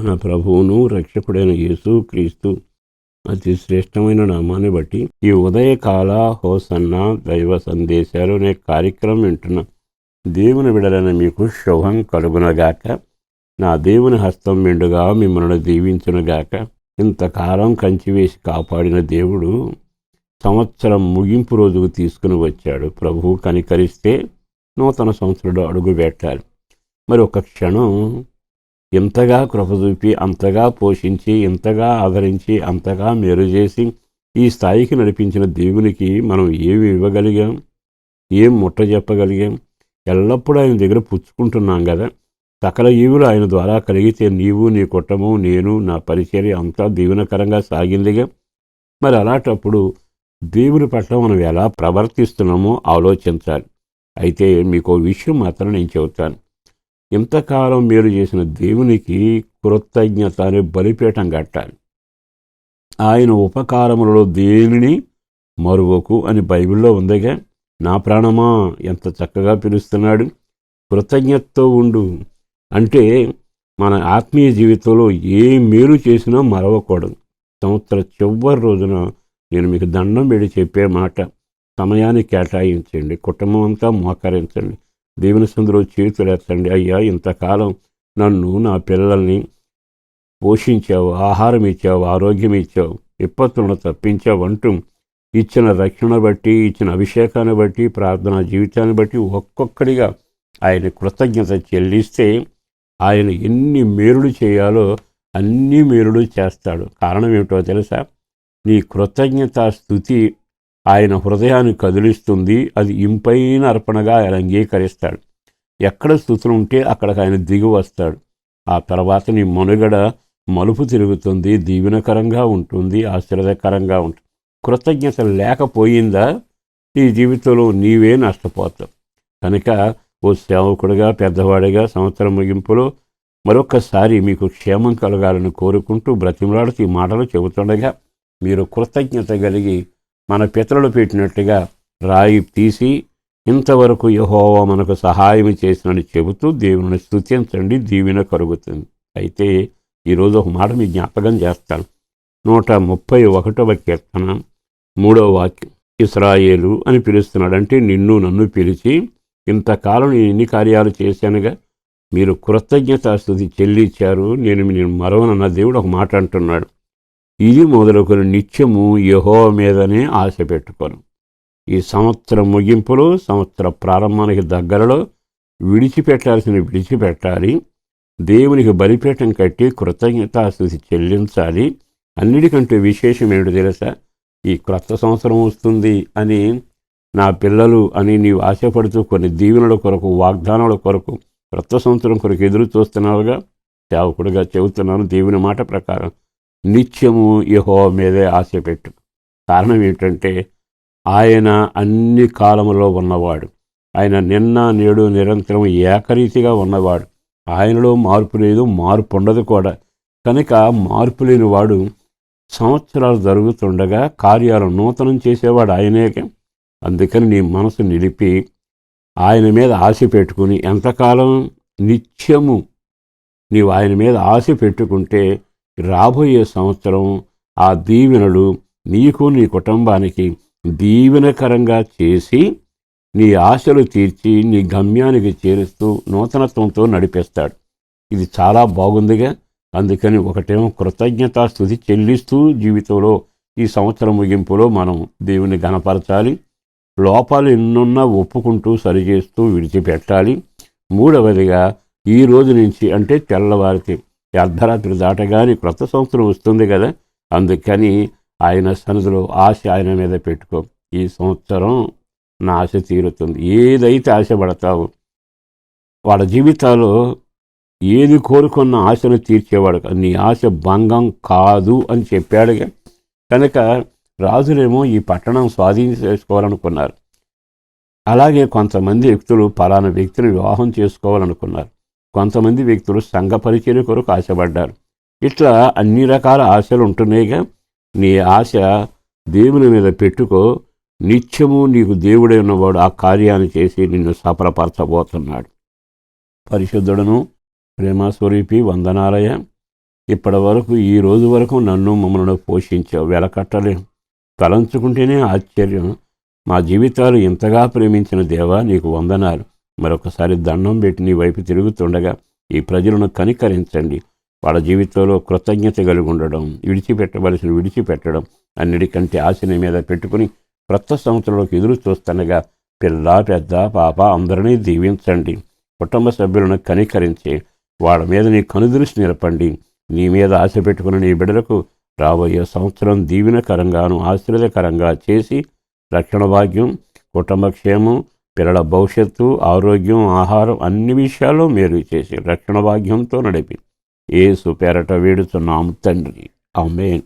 మన ప్రభువును రక్షకుడైన యేసు క్రీస్తు అతి శ్రేష్టమైన నామాన్ని బట్టి ఈ ఉదయకాల హోసన్న దైవ సందేశాలు అనే కార్యక్రమం వింటున్న దేవుని విడలైన మీకు శుభం కలుగునగాక. నా దేవుని హస్తం మెండుగా మిమ్మల్ని దీవించునుగాక. ఇంతకాలం కంచివేసి కాపాడిన దేవుడు సంవత్సరం ముగింపు రోజుకు తీసుకుని వచ్చాడు. ప్రభువు కనికరిస్తే నూతన సంవత్సరంలో అడుగు పెట్టాలి మరి ఒక క్షణం ఇంతగా కృపచూపి అంతగా పోషించి ఇంతగా ఆదరించి అంతగా మేలు చేసి ఈ స్థాయికి నడిపించిన దేవునికి మనం ఏమి ఇవ్వగలిగాం? ఏం ముట్ట చెప్పగలిగాం? ఎల్లప్పుడూ ఆయన దగ్గర పుచ్చుకుంటున్నాం కదా. సకల ఈవులు ఆయన ద్వారా కలిగితే నీవు నీ కుటుంబం నేను నా పరిచర్య అంతా దీవెనకరంగా సాగిందిగా. మరి అలాంటప్పుడు దేవుని పట్ల మనం ఎలా ప్రవర్తిస్తున్నామో ఆలోచించాలి. అయితే మీకు విషయం మాత్రం నేను చెబుతాను. ఇంతకాలం మీరు చేసిన దేవునికి కృతజ్ఞత అనే బలిపీఠం కట్టాలి. ఆయన ఉపకారములలో దేనిని మరువకు అని బైబిల్లో ఉందిగా నా ప్రాణమా ఎంత చక్కగా పిలుస్తున్నాడు. కృతజ్ఞతతో ఉండు. అంటే మన ఆత్మీయ జీవితంలో ఏ మేలు చేసినా మరవకూడదు. సంవత్సర చివరి రోజున నేను మీకు దండం పెడి చెప్పే మాట సమయాన్ని కేటాయించండి కుటుంబం అంతా మోకరించండి. దేవుని సందులో చేతులెత్తండి అయ్యా ఇంతకాలం నన్ను నా పిల్లల్ని పోషించావు ఆహారం ఇచ్చావు ఆరోగ్యం ఇచ్చావు విపత్తులను తప్పించావు అంటూ ఇచ్చిన రక్షణ బట్టి ఇచ్చిన అభిషేకాన్ని బట్టి ప్రార్థనా జీవితాన్ని బట్టి ఒక్కొక్కడిగా ఆయన కృతజ్ఞత చెల్లిస్తే ఆయన ఎన్ని మేలులు చేయాలో అన్ని మేలులు చేస్తాడు. కారణం ఏమిటో తెలుసా? నీ కృతజ్ఞత స్థుతి ఆయన హృదయాన్ని కదిలిస్తుంది. అది ఇంపైన అర్పణగా ఆయన అంగీకరిస్తాడు. ఎక్కడ స్థుతులు ఉంటే అక్కడికి ఆయన దిగి వస్తాడు. ఆ తర్వాత నీ మనుగడ మలుపు తిరుగుతుంది. దీవెనకరంగా ఉంటుంది. ఆశ్చర్యకరంగా ఉంటుంది. కృతజ్ఞత లేకపోయిందా? నీ జీవితంలో నీవే నష్టపోతావు. కనుక ఓ సేవకుడిగా పెద్దవాడిగా సంవత్సరం ముగింపులో మరొకసారి మీకు క్షేమం కలగాలని కోరుకుంటూ బ్రతిమలాడుతూ ఈ మాటలు చెబుతుండగా మీరు కృతజ్ఞత కలిగి మన పితరులు పెట్టినట్టుగా రాయి తీసి ఇంతవరకు యహోవా మనకు సహాయం చేసినని చెబుతూ దేవుని స్తుతించండి దీవెన కరుగుతుంది అయితే ఈరోజు ఒక మాట మీ జ్ఞాపకం చేస్తాను. నూట ముప్పై ఒకటవ కీర్తన మూడవ వాక్యం. ఇస్రాయేలు అని పిలుస్తున్నాడంటే నిన్ను నన్ను పిలిచి ఇంతకాలం నేను ఎన్ని కార్యాలు చేశానుగా? మీరు కృతజ్ఞతాస్థుతి చెల్లించారు నేను నేను మరవనన్న దేవుడు ఒక మాట అంటున్నాడు. ఇది మొదలుకొని నిత్యము యహో మీదనే ఆశ పెట్టుకోను. ఈ సంవత్సరం ముగింపులో సంవత్సర ప్రారంభానికి దగ్గరలో విడిచిపెట్టాల్సిన విడిచిపెట్టాలి. దేవునికి బలిపీఠం కట్టి కృతజ్ఞతాస్థుతి చెల్లించాలి. అన్నిటికంటే విశేషం ఏమిటి తెలుసా? ఈ క్రొత్త సంవత్సరం వస్తుంది అని నా పిల్లలు అని నీవు ఆశపడుతూ కొన్ని దీవెనల కొరకు వాగ్దానాల కొరకు క్రొత్త సంవత్సరం కొరకు ఎదురు చూస్తున్నావుగా? సేవకుడుగా చెబుతున్నాను దేవుని మాట ప్రకారం. నిత్యము యహో మీదే ఆశ పెట్టు. కారణం ఏమిటంటే ఆయన అన్ని కాలములో ఉన్నవాడు. ఆయన నిన్న నేడు నిరంతరం ఏకరీతిగా ఉన్నవాడు. ఆయనలో మార్పు లేదు మార్పు ఉండదు కూడా. కనుక మార్పు లేని వాడు సంవత్సరాలు జరుగుతుండగా కార్యాలు నూతనం చేసేవాడు ఆయనే అందుకని నీ మనసు నిలిపి ఆయన మీద ఆశ పెట్టుకుని ఎంతకాలం నిత్యము నీవు ఆయన మీద ఆశ పెట్టుకుంటే రాబోయే సంవత్సరం ఆ దీవెనలు నీకు నీ కుటుంబానికి దీవెనకరంగా చేసి నీ ఆశలు తీర్చి నీ గమ్యానికి చేరుస్తూ నూతనత్వంతో నడిపిస్తాడు. ఇది చాలా బాగుందిగా. అందుకని ఒకటేమో కృతజ్ఞతాస్థుతి చెల్లిస్తూ జీవితంలో ఈ సంవత్సరం ముగింపులో మనం దేవుని గణపరచాలి. లోపాలు ఎన్నున్నా ఒప్పుకుంటూ సరిచేస్తూ విడిచిపెట్టాలి. మూడవదిగా ఈ రోజు నుంచి అంటే తెల్లవారితే అర్ధరాత్రి దాటగానే క్రొత్త సంవత్సరం వస్తుంది కదా అందుకని ఆయన సన్నిధిలో ఆశ ఆయన మీద పెట్టుకో. ఈ సంవత్సరం నా ఆశ తీరుతుంది. ఏదైతే ఆశపడతావు వాళ్ళ జీవితాల్లో ఏది కోరుకున్న ఆశను తీర్చేవాడు నీ ఆశ భంగం కాదు అని చెప్పాడుగా. కనుక రాజులేమో ఈ పట్టణం స్వాధీనించుకోవాలనుకున్నారు అలాగే కొంతమంది వ్యక్తులు పలానా వ్యక్తిని వివాహం చేసుకోవాలనుకున్నారు. కొంతమంది వ్యక్తులు సంఘ పరిచర్య కొరకు ఆశపడ్డారు. ఇట్లా అన్ని రకాల ఆశలు ఉంటున్నాయిగా. నీ ఆశ దేవుని మీద పెట్టుకో. నిత్యము నీకు దేవుడై ఉన్నవాడు ఆ కార్యాన్ని చేసి నిన్ను సఫలపరచబోతున్నాడు. పరిశుద్ధుడను ప్రేమస్వరూపి వందనాలయ. ఇప్పటి వరకు ఈ రోజు వరకు నన్ను మమ్మల్ని పోషించావు. వెలకట్టలేం తలంచుకుంటేనే ఆశ్చర్యం. మా జీవితాలు ఇంతగా ప్రేమించిన దేవా నీకు వందనాలు. మరొకసారి దండం పెట్టి నీ వైపు తిరుగుతుండగా ఈ ప్రజలను కనికరించండి. వాళ్ళ జీవితంలో కృతజ్ఞత కలిగి ఉండడం విడిచిపెట్టవలసిన విడిచిపెట్టడం అన్నిటికంటే ఆశని మీద పెట్టుకుని క్రొత్త సంవత్సరంలోకి ఎదురు చూస్తుండగా పిల్ల పెద్ద పాప అందరినీ దీవించండి. కుటుంబ సభ్యులను కనికరించి వాళ్ళ మీద నీ కనుదృష్టి నిలపండి. నీ మీద ఆశ పెట్టుకున్న నీ బిడ్డలకు రాబోయే సంవత్సరం దీవెనకరంగాను ఆశీర్వదకరంగా చేసి రక్షణ భాగ్యం కుటుంబ క్షేమం పిల్లల భవిష్యత్తు ఆరోగ్యం ఆహారం అన్ని విషయాలు మేలు చేసి రక్షణ భాగ్యంతో నడిపి ఏసు పేరట వేడుతున్నాం తండ్రి. ఆమెన్.